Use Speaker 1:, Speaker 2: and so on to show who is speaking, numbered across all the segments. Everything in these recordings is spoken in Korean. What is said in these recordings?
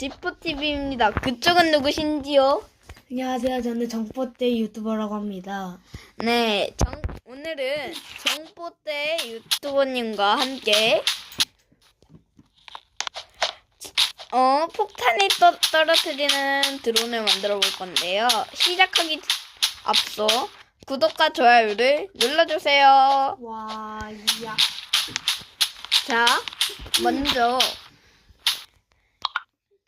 Speaker 1: 지포TV입니다. 그쪽은 누구신지요?
Speaker 2: 안녕하세요. 저는 정포대 유튜버라고 합니다.
Speaker 1: 네, 정, 오늘은 정포대 유튜버님과 함께 어, 폭탄이 떠, 떨어뜨리는 드론을 만들어 볼 건데요. 시작하기 앞서 구독과 좋아요를 눌러주세요.
Speaker 2: 와, 야.
Speaker 1: 자, 먼저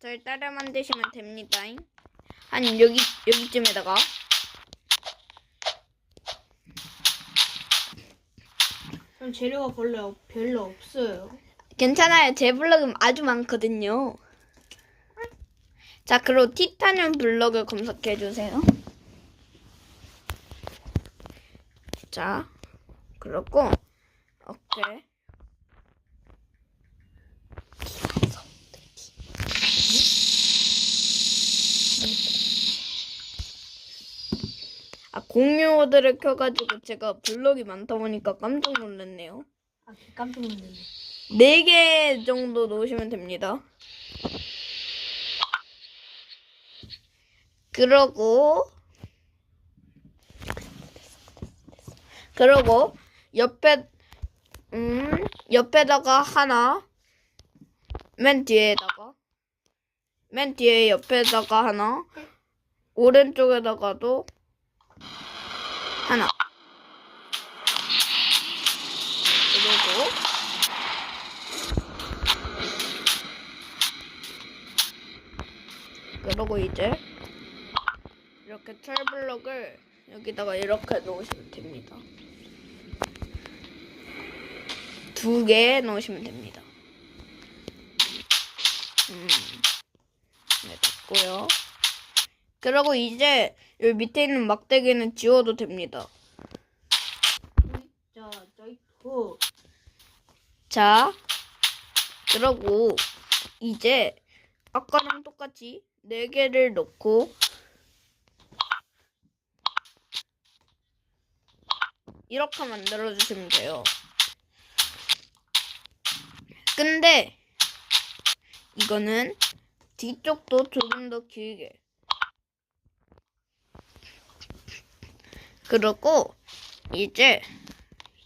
Speaker 1: 절 따라 만드시면 됩니다. 한 여기 여기쯤에다가
Speaker 2: 전 재료가 별로, 없- 별로 없어요.
Speaker 1: 괜찮아요. 제 블럭은 아주 많거든요. 자, 그리고 티타늄 블럭을 검색해 주세요. 자, 그렇고 오케이. 공유 모드를 켜가지고 제가 블럭이 많다 보니까 깜짝 놀랐네요.
Speaker 2: 아, 깜짝 놀랐네.
Speaker 1: 4개 정도 놓으시면 됩니다. 그러고 그러고 옆에 음 옆에다가 하나 맨 뒤에다가 맨 뒤에 옆에다가 하나 오른쪽에다가도 그리고 그러고 이제 이렇게 철블럭을 여기다가 이렇게 놓으시면 됩니다. 두 개 넣으시면 됩니다. 음, 네, 됐고요. 그리고 이제 여기 밑에 있는 막대기는 지워도 됩니다.
Speaker 2: 자, 저희 그
Speaker 1: 자, 그러고 이제 아까랑 똑같이 네 개를 넣고 이렇게 만들어 주시면 돼요. 근데 이거는 뒤쪽도 조금 더 길게 그리고 이제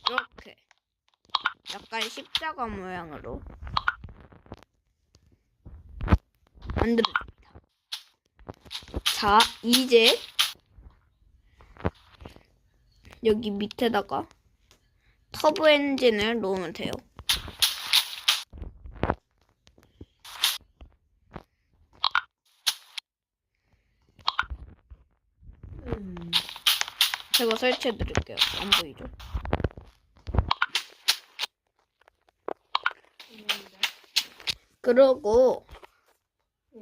Speaker 1: 이렇게 약간 십자가 모양으로 만들어줍니다. 자, 이제 여기 밑에다가 터보 엔진을 놓으면 돼요.
Speaker 2: 음,
Speaker 1: 제가 설치해 드릴게요. 안 보이죠?
Speaker 2: 감사합니다.
Speaker 1: 그러고
Speaker 2: 네.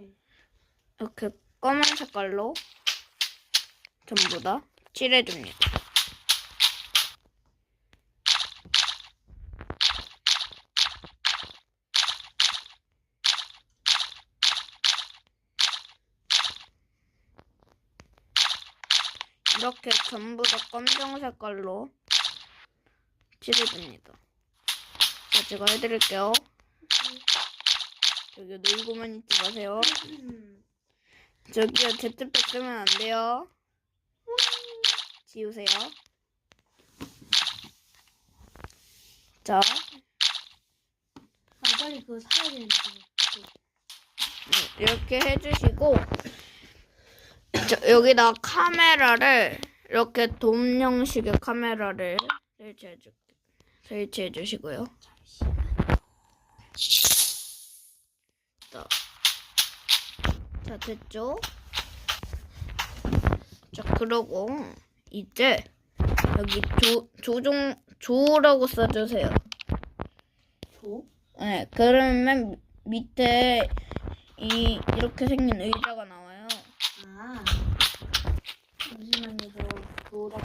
Speaker 1: 이렇게 검은 색깔로 전부 다 칠해줍니다. 이렇게 전부 다 검정 색깔로 칠해줍니다. 자, 제가 해드릴게요. 여기 놀고만 있지 마세요.
Speaker 2: 음,
Speaker 1: 저기요, 제트팩 쓰면 안 돼요. 지우세요. 자,
Speaker 2: 아, 빨리 그거 사야 되는데.
Speaker 1: 네, 이렇게 해주시고, 저, 여기다 카메라를, 이렇게 돔 형식의 카메라를 설치해 주, 설치해 주시고요. 자, 자, 됐죠? 자, 그러고, 이제, 여기 조, 조종, 조라고 써주세요.
Speaker 2: 조?
Speaker 1: 네, 그러면 밑에 이 이렇게 생긴 의자가 나와요.
Speaker 2: 아. 잠시만요. 저 조라고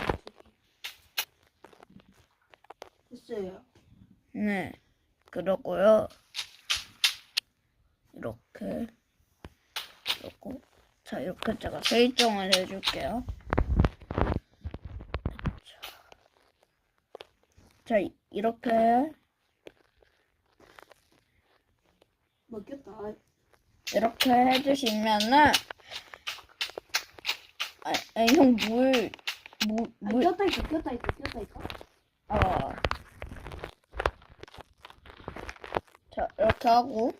Speaker 2: 했어요.
Speaker 1: 네, 그러고요. 이렇게 그리고 자 이렇게 제가 설정을 해줄게요. 자 이- 이렇게
Speaker 2: 먹겠다.
Speaker 1: 이렇게 해주시면은 아, 아, 형물 물,
Speaker 2: 아,
Speaker 1: 물,
Speaker 2: 꼈다 있어, 꼈다 있어, 꼈다 있어.
Speaker 1: 어. 자, 이렇게 하고.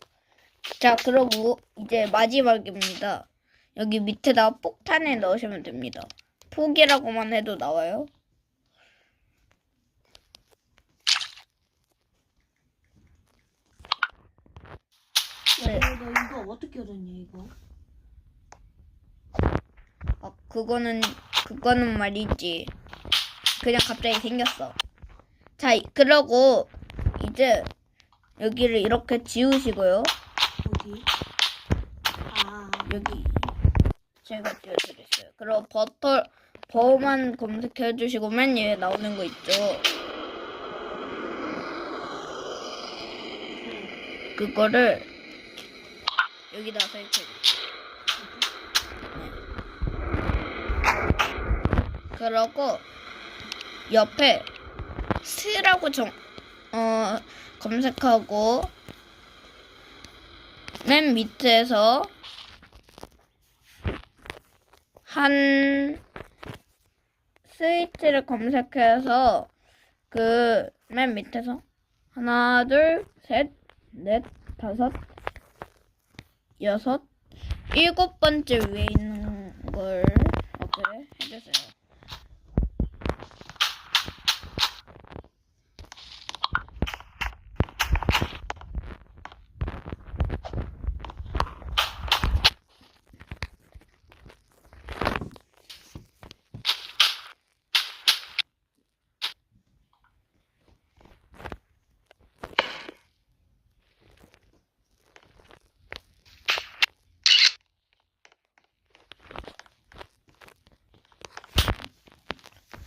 Speaker 1: 자, 그러고 이제 마지막입니다. 여기 밑에다 폭탄을 넣으시면 됩니다. 포기라고만 해도 나와요. 네.
Speaker 2: 너 이거 어떻게 얻었냐, 이거?
Speaker 1: 아, 그거는, 그거는 말이지. 그냥 갑자기 생겼어. 자, 이- 그러고 이제 여기를 이렇게 지우시고요.
Speaker 2: 어디? 아,
Speaker 1: 여기 제가 띄워드렸어요. 그리고 버터 버만 검색해 주시고 맨 위에 나오는 거 있죠. 그거를 여기다 설치해. 네. 그러고 옆에 스라고 정, 어, 검색하고 맨 밑에서 한 스위치를 검색해서 그 맨 밑에서 하나 둘 셋 넷 다섯 여섯 일곱 번째 위에 있는 걸 이렇게 해주세요.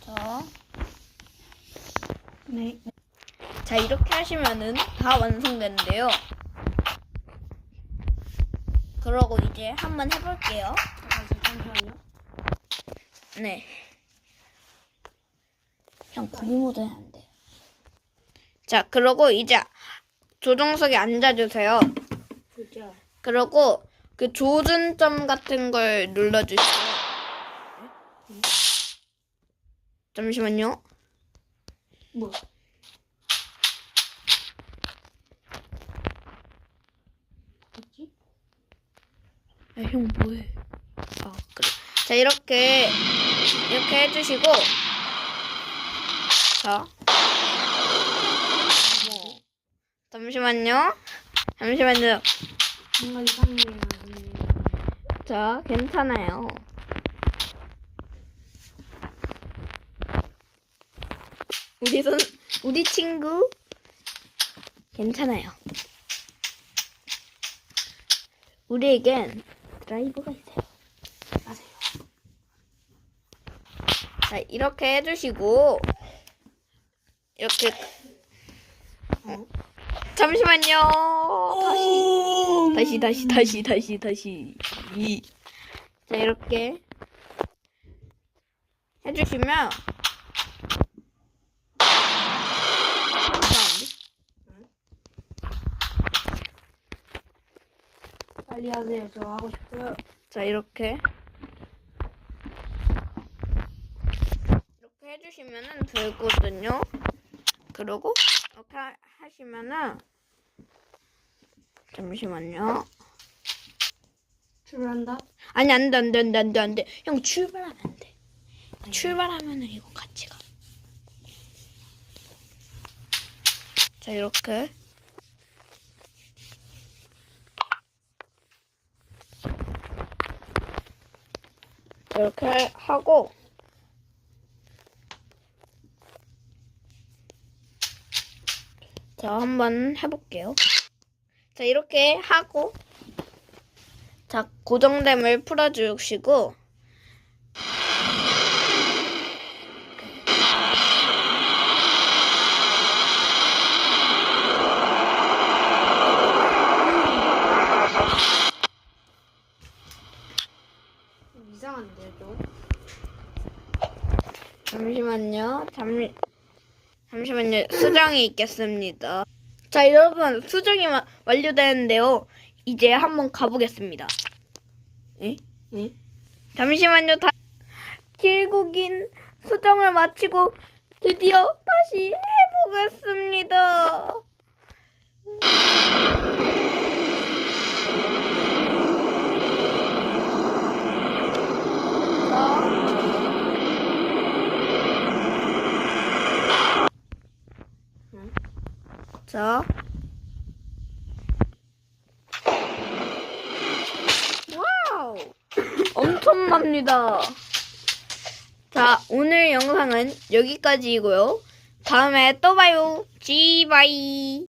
Speaker 1: 자,
Speaker 2: 네.
Speaker 1: 자 이렇게 하시면은 다 완성되는데요. 그러고 이제 한번 해볼게요.
Speaker 2: 잠시만요.
Speaker 1: 네. 그냥 고비 모드 안 돼. 자, 그러고 이제 조종석에 앉아주세요.
Speaker 2: 진짜.
Speaker 1: 그러고 그 조준점 같은 걸 눌러주세요. 잠시만요.
Speaker 2: 뭐? 뭐지?
Speaker 1: 야, 형 뭐해? 아, 그래. 자, 이렇게 이렇게 해주시고 자, 뭐 잠시만요. 잠시만요.
Speaker 2: 뭔가 이상해요.
Speaker 1: 자, 괜찮아요. 우리 선, 우리 친구 괜찮아요. 우리에겐 드라이버가 있어요.
Speaker 2: 맞아요.
Speaker 1: 자, 이렇게 해주시고 이렇게
Speaker 2: 어?
Speaker 1: 잠시만요. 다시 다시 다시 다시 다시 이. 자 이렇게 해주시면 이상한데?
Speaker 2: 빨리 하세요. 저 하고 싶어요.
Speaker 1: 자 이렇게 이렇게 해주시면은 되거든요. 그리고 이렇게 하- 하시면은 잠시만요.
Speaker 2: 출발한다.
Speaker 1: 아니 안돼 안돼 안돼 안돼 안돼 형 출발하면 안돼 출발하면은 이거 같이 가. 자 이렇게 이렇게 하고. 자 한번 해볼게요. 자 이렇게 하고. 자, 고정됨을 풀어주시고 잠시만요. 잠 잠시만요. 수정이 있겠습니다. 자, 여러분 수정이 마- 완료되는데요. 이제 한번 가보겠습니다. 에?
Speaker 2: 예?
Speaker 1: 잠시만요. 다 길고 긴 수정을 마치고 드디어 다시 해보겠습니다. 자. 와우. 엄청납니다. 자, 오늘 영상은 여기까지이고요. 다음에 또 봐요. 지바이.